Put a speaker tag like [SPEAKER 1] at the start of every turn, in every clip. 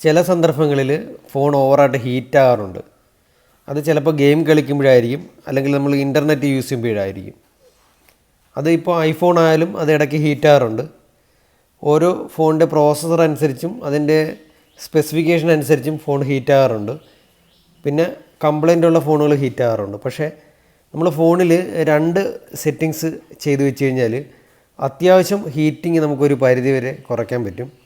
[SPEAKER 1] ചില സന്ദർഭങ്ങളിൽ ഫോൺ ഓവറായിട്ട് ഹീറ്റാകാറുണ്ട് അത് ചിലപ്പോൾ ഗെയിം കളിക്കുമ്പോഴായിരിക്കും അല്ലെങ്കിൽ നമ്മൾ ഇന്റർനെറ്റ് യൂസ് ചെയ്യുമ്പോഴായിരിക്കും. അത് ഐഫോൺ ആയാലും അത് ഇടയ്ക്ക് ഹീറ്റാകാറുണ്ട് ഓരോ ഫോണിന്റെ പ്രോസസ്സർ അനുസരിച്ചും അതിന്റെ സ്പെസിഫിക്കേഷൻ അനുസരിച്ചും ഫോൺ ഹീറ്റാകാറുണ്ട് പിന്നെ കംപ്ലൈന്റ് ഉള്ള ഫോണുകൾ ഹീറ്റാകാറുണ്ട് പക്ഷേ നമ്മൾ ഫോണിൽ രണ്ട് സെറ്റിങ്സ് ചെയ്തു വെച്ച് കഴിഞ്ഞാൽ അത്യാവശ്യം ഹീറ്റിംഗ് നമുക്കൊരു പരിധി വരെ കുറയ്ക്കാൻ പറ്റും.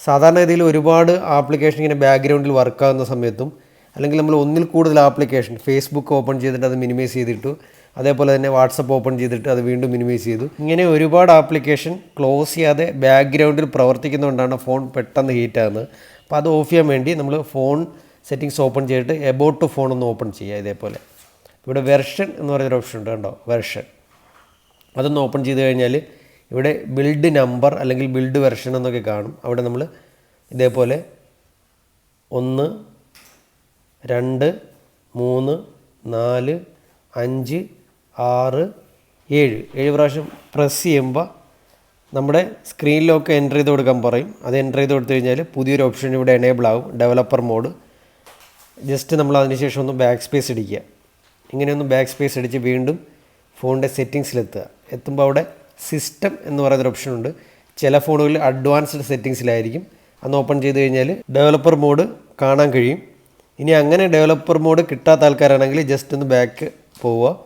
[SPEAKER 1] സാധാരണ രീതിയിൽ ഒരുപാട് ആപ്ലിക്കേഷൻ ഇങ്ങനെ ബാക്ക്ഗ്രൗണ്ടിൽ വർക്കാകുന്ന സമയത്തും അല്ലെങ്കിൽ നമ്മൾ ഒന്നിൽ കൂടുതൽ ആപ്ലിക്കേഷൻ ഫേസ്ബുക്ക് ഓപ്പൺ ചെയ്തിട്ട് അത് മിനിമൈസ് ചെയ്തിട്ടു അതേപോലെ തന്നെ വാട്സപ്പ് ഓപ്പൺ ചെയ്തിട്ട് അത് വീണ്ടും മിനിമൈസ് ചെയ്തു. ഇങ്ങനെ ഒരുപാട് ആപ്ലിക്കേഷൻ ക്ലോസ് ചെയ്യാതെ ബാക്ക്ഗ്രൗണ്ടിൽ പ്രവർത്തിക്കുന്നതുകൊണ്ടാണ് ഫോൺ പെട്ടെന്ന് ഹീറ്റ് ആകുന്നത്. അപ്പോൾ അത് ഓഫ് ചെയ്യാൻ വേണ്ടി നമ്മൾ ഫോൺ സെറ്റിങ്സ് ഓപ്പൺ ചെയ്തിട്ട് എബൌട്ട് ടു ഫോൺ ഒന്ന് ഓപ്പൺ ചെയ്യുക ഇതേപോലെ. ഇവിടെ വെർഷൻ എന്ന് പറയുന്നൊരു ഓപ്ഷൻ ഉണ്ട് കണ്ടോ? വെർഷൻ അതൊന്ന് ഓപ്പൺ ചെയ്ത് കഴിഞ്ഞാൽ ഇവിടെ ബിൽഡ് നമ്പർ അല്ലെങ്കിൽ ബിൽഡ് വെർഷൻ എന്നൊക്കെ കാണും. അവിടെ നമ്മൾ ഇതേപോലെ ഒന്ന് രണ്ട് മൂന്ന് നാല് അഞ്ച് ആറ് ഏഴ്. ഏഴ് പ്രാവശ്യം പ്രസ് ചെയ്യുമ്പോൾ നമ്മുടെ സ്ക്രീനിലൊക്കെ എന്റർ ചെയ്ത് കൊടുക്കാൻ പറയും. അത് എന്റർ ചെയ്ത് കൊടുത്തു കഴിഞ്ഞാൽ പുതിയൊരു ഓപ്ഷൻ ഇവിടെ എനേബിൾ ആകും ഡെവലപ്പർ മോഡ് ജസ്റ്റ് നമ്മൾ അതിനുശേഷം ഒന്ന് ബാക്ക് സ്പേസ് അടിക്കുക ഇങ്ങനെയൊന്ന് ബാക്ക് സ്പേസ് അടിച്ച് വീണ്ടും ഫോണിന്റെ സെറ്റിങ്സിലെത്തുക എത്തുമ്പോൾ അവിടെ സിസ്റ്റം എന്ന് പറയുന്നൊരു ഓപ്ഷൻ ഉണ്ട്. ചില ഫോണുകളിൽ അഡ്വാൻസ്ഡ് സെറ്റിങ്സിലായിരിക്കും അന്ന് ഓപ്പൺ ചെയ്ത് കഴിഞ്ഞാൽ ഡെവലപ്പർ മോഡ് കാണാൻ കഴിയും. ഇനി അങ്ങനെ ഡെവലപ്പർ മോഡ് കിട്ടാത്ത ആൾക്കാരാണെങ്കിൽ ജസ്റ്റ് ഒന്ന് ബാക്ക് പോവുക.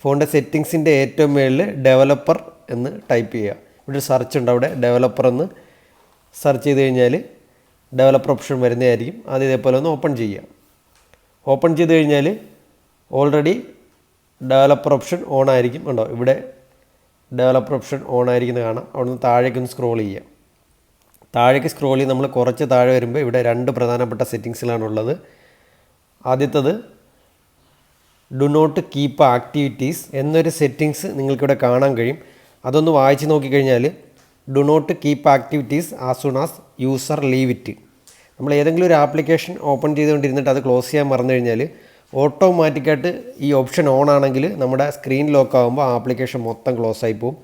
[SPEAKER 1] ഫോണിന്റെ സെറ്റിങ്സിന്റെ ഏറ്റവും മേളിൽ ഡെവലപ്പർ എന്ന് ടൈപ്പ് ചെയ്യുക. ഇവിടെ ഒരു സെർച്ച് ഉണ്ട് അവിടെ ഡെവലപ്പർ എന്ന്. സെർച്ച് ചെയ്ത് കഴിഞ്ഞാൽ ഡെവലപ്പർ ഓപ്ഷൻ വരുന്നതായിരിക്കും. അത് ഇതേപോലെ ഒന്ന് ഓപ്പൺ ചെയ്യുക. ഓപ്പൺ ചെയ്ത് കഴിഞ്ഞാൽ ഓൾറെഡി ഡെവലപ്പർ ഓപ്ഷൻ ഓൺ ആയിരിക്കും. ഉണ്ടോ ഇവിടെ ഡെവലപ്പർ ഓപ്ഷൻ ഓൺ ആയിരിക്കുന്ന കാണാം. അവിടെ നിന്ന് താഴേക്ക് ഒന്ന് സ്ക്രോൾ ചെയ്യാം താഴേക്ക് സ്ക്രോൾ ചെയ്ത് നമ്മൾ കുറച്ച് താഴെ വരുമ്പോൾ ഇവിടെ രണ്ട് പ്രധാനപ്പെട്ട സെറ്റിങ്സിലാണ് ഉള്ളത് ആദ്യത്തത് ഡു നോട്ട് കീപ്പ് ആക്ടിവിറ്റീസ് എന്നൊരു സെറ്റിങ്സ് നിങ്ങൾക്കിവിടെ കാണാൻ കഴിയും. അതൊന്ന് വായിച്ച് നോക്കിക്കഴിഞ്ഞാൽ do not keep activities as soon as user leave it നമ്മൾ ഏതെങ്കിലും ഒരു ആപ്ലിക്കേഷൻ ഓപ്പൺ ചെയ്തുകൊണ്ടിരുന്നിട്ട് അത് ക്ലോസ് ചെയ്യാൻ മറന്നു കഴിഞ്ഞാൽ ഓട്ടോമാറ്റിക്കായിട്ട് ഈ ഓപ്ഷൻ ഓൺ ആണെങ്കിൽ നമ്മുടെ സ്ക്രീൻ ലോക്ക് ആകുമ്പോൾ ആ ആപ്ലിക്കേഷൻ മൊത്തം ക്ലോസ് ആയി പോകും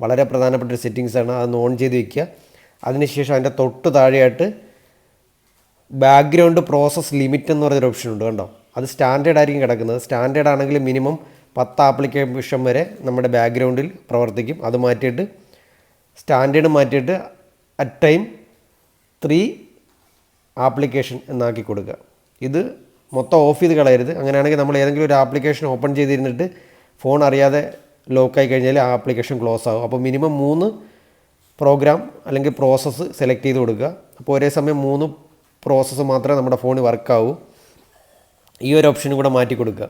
[SPEAKER 1] വളരെ പ്രധാനപ്പെട്ട ഒരു സെറ്റിങ്സ് ആണ്. അതൊന്ന് ഓൺ ചെയ്ത് വയ്ക്കുക അതിനുശേഷം അതിന്റെ തൊട്ട് താഴെയായിട്ട് ബാക്ക്ഗ്രൗണ്ട് പ്രോസസ് ലിമിറ്റ് എന്ന് പറയുന്നൊരു ഓപ്ഷൻ ഉണ്ട് കണ്ടോ? അത് സ്റ്റാൻഡേർഡ് ആയിരിക്കും കിടക്കുന്നത്. സ്റ്റാൻഡേർഡ് ആണെങ്കിൽ മിനിമം പത്ത് ആപ്ലിക്കേഷൻ വരെ നമ്മുടെ ബാക്ക്ഗ്രൗണ്ടിൽ പ്രവർത്തിക്കും. അത് മാറ്റിയിട്ട് സ്റ്റാൻഡേർഡ് മാറ്റിയിട്ട് അറ്റ് ടൈം ത്രീ ആപ്ലിക്കേഷൻ എന്നാക്കി കൊടുക്കുക. ഇത് മൊത്തം ഓഫ് ചെയ്ത് കളയരുത്. അങ്ങനെയാണെങ്കിൽ നമ്മൾ ഏതെങ്കിലും ഒരു ആപ്ലിക്കേഷൻ ഓപ്പൺ ചെയ്തിരുന്നിട്ട് ഫോൺ അറിയാതെ ലോക്കായി കഴിഞ്ഞാൽ ആ ആപ്ലിക്കേഷൻ ക്ലോസ് ആകും അപ്പോൾ മിനിമം മൂന്ന് പ്രോഗ്രാം അല്ലെങ്കിൽ പ്രോസസ്സ് സെലക്ട് ചെയ്ത് കൊടുക്കുക. അപ്പോൾ ഒരേ സമയം മൂന്ന് പ്രോസസ്സ് മാത്രമേ നമ്മുടെ ഫോണിൽ വർക്കാവൂ ഈ ഒരു ഓപ്ഷനും കൂടെ മാറ്റി കൊടുക്കുക.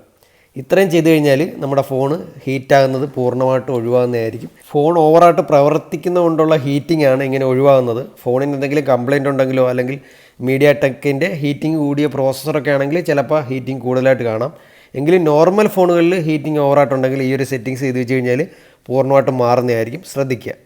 [SPEAKER 1] ഇത്രയും ചെയ്തു കഴിഞ്ഞാൽ നമ്മുടെ ഫോൺ ഹീറ്റാകുന്നത് പൂർണമായിട്ടും ഒഴിവാകുന്നതായിരിക്കും. ഫോൺ ഓവറായിട്ട് പ്രവർത്തിക്കുന്നത് കൊണ്ടുള്ള ഹീറ്റിംഗ് ആണ് ഇങ്ങനെ ഒഴിവാകുന്നത്. ഫോണിന് എന്തെങ്കിലും കംപ്ലൈന്റ് ഉണ്ടെങ്കിലോ അല്ലെങ്കിൽ മീഡിയ ടെക്കിന്റെ ഹീറ്റിംഗ് കൂടിയ പ്രോസസ്സറൊക്കെ ആണെങ്കിൽ ചിലപ്പോൾ ഹീറ്റിംഗ് കൂടുതലായിട്ട് കാണാം. എങ്കിലും നോർമൽ ഫോണുകളിൽ ഹീറ്റിംഗ് ഓവറായിട്ടുണ്ടെങ്കിൽ ഈ ഒരു സെറ്റിംഗ്സ് ചെയ്ത് വെച്ച് കഴിഞ്ഞാൽ പൂർണമായിട്ടും മാറുന്നതായിരിക്കും. ശ്രദ്ധിക്കുക.